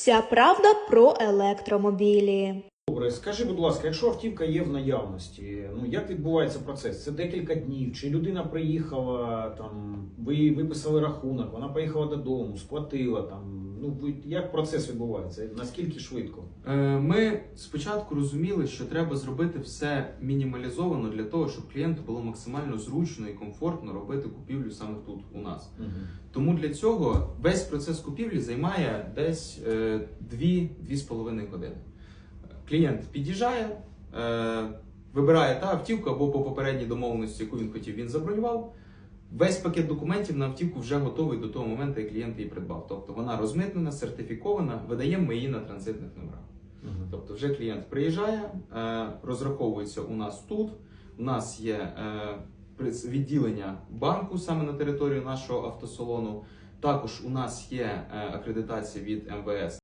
Вся правда про електромобілі. Добре, скажи, будь ласка, якщо автівка є в наявності, ну як відбувається процес? Це декілька днів, чи людина приїхала там, ви виписали рахунок, вона поїхала додому, сплатила там. Ну як процес відбувається? Наскільки швидко? Е, Ми спочатку розуміли, що треба зробити все мінімалізовано для того, щоб клієнту було максимально зручно і комфортно робити купівлю саме тут у нас. Тому для цього весь процес купівлі займає десь е, 2-2,5 години. Клієнт під'їжджає, е, вибирає та автівку або по попередній домовленості, яку він хотів, він забронював. Весь пакет документів на автівку вже готовий до того моменту, як клієнт її придбав. Тобто вона розмитнена, сертифікована, видаємо ми її на транзитних номерах. Тобто вже клієнт приїжджає, е, розраховується у нас тут. У нас є е, відділення банку саме на території нашого автосалону. Також у нас є акредитація від МВС